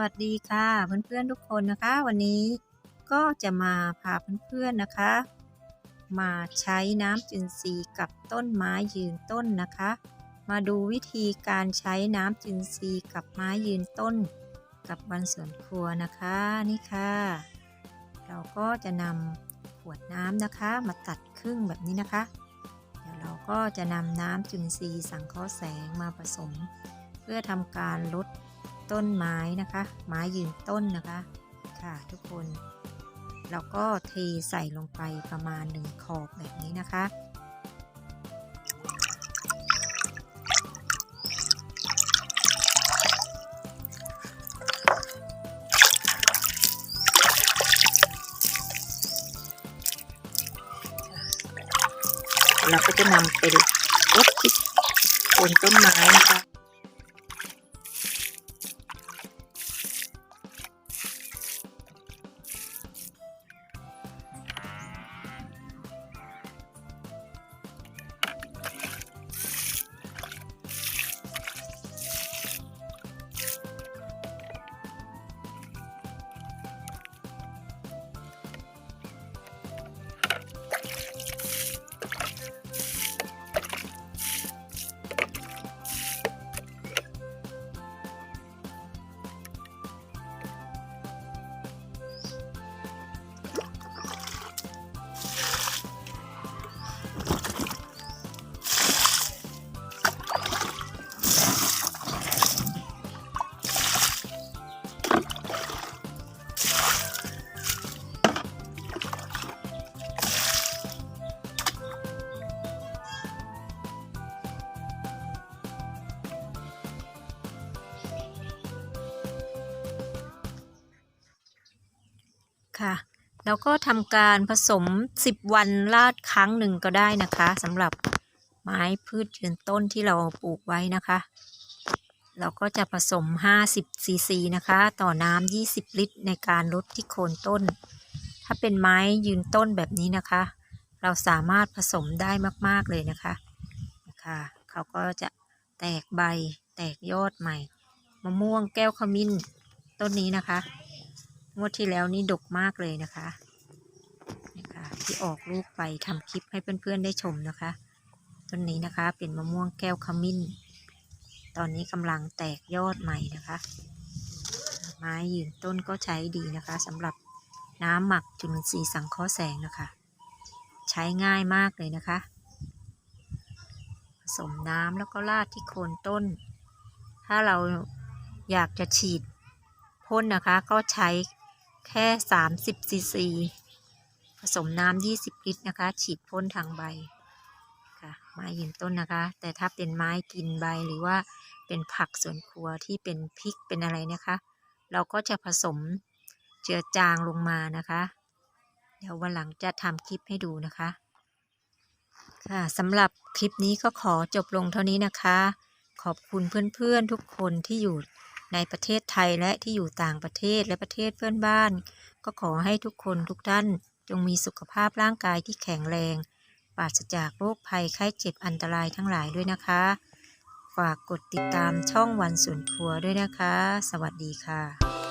วัสดีค่ะเพื่อนๆทุกคนนะคะ วันนี้ก็จะมาพาเพื่อนๆนะคะ มาใช้น้ำจุลทรีย์กับต้นไม้ยืนต้นนะคะ มาดูวิธีการใช้น้ำจุลทรีย์กับไม้ยืนต้น กับบันสวนครัวนะคะนี่ค่ะ เราก็จะนำขวดน้ำนะคะ มาตัดครึ่งแบบนี้นะคะ เดี๋ยวเราก็จะนำน้ำจุลทรีย์สังเคราะห์แสงมาผสม เพื่อทำการลด ต้นไม้นะคะ ไม้ยืนต้นนะคะค่ะทุกคนเราก็เทใส่ลงไปประมาณหนึ่งขอบแบบนี้นะคะ เราก็จะนำไปรดที่โคนต้นไม้นะคะ ค่ะ แล้วก็ทำการผสม 10 วันลาดครั้งหนึ่งก็ได้นะคะสำหรับไม้พืชยืนต้นที่เราปลูกไว้นะคะ เราก็จะผสม 50 ซีซีนะคะ ต่อน้ำ20 ลิตร ในการลดที่โคนต้น ถ้าเป็นไม้ยืนต้นแบบนี้นะคะ เราสามารถผสมได้มาก ๆ เลยนะคะนะคะเขาก็จะแตกใบแตกยอดใหม่ มะม่วงแก้วขมิ้นต้นนี้นะคะ งวดที่แล้วนี่ดกมากเลยนะคะนะคะที่ออกลูกไปทำคลิปให้เพื่อนๆได้ชมนะคะต้นนี้นะคะเป็นมะม่วงแก้วขมิ้น ตอนนี้กำลังแตกยอดใหม่นะคะ ไม้ยืนต้นก็ใช้ดีนะคะสำหรับน้ำหมักจุลินทรีย์สังเคราะห์แสงนะคะ ใช้ง่ายมากเลยนะคะ ผสมน้ำแล้วก็ราดที่โคนต้น ถ้าเราอยากจะฉีดพ่นนะคะก็ใช้ แค่30ซีซีผสมน้ำ20ลิตรนะคะ ฉีดพ่นทางใบค่ะไม้ยืนต้นนะคะ แต่ถ้าเป็นไม้กินใบหรือว่าเป็นผักสวนครัวที่เป็นพริกเป็นอะไรนะคะ เราก็จะผสมเจือจางลงมานะคะ เดี๋ยววันหลังจะทำคลิปให้ดูนะคะ ค่ะสำหรับคลิปนี้ก็ขอจบลงเท่านี้นะคะ ขอบคุณเพื่อนๆทุกคนที่อยู่ ในประเทศไทยและที่อยู่ต่างประเทศและประเทศเพื่อนบ้าน ก็ขอให้ทุกคนทุกท่านจงมีสุขภาพร่างกายที่แข็งแรง ปราศจากโรคภัยไข้เจ็บอันตรายทั้งหลายด้วยนะคะ ฝากกดติดตามช่องวันสวนครัวด้วยนะคะ สวัสดีค่ะ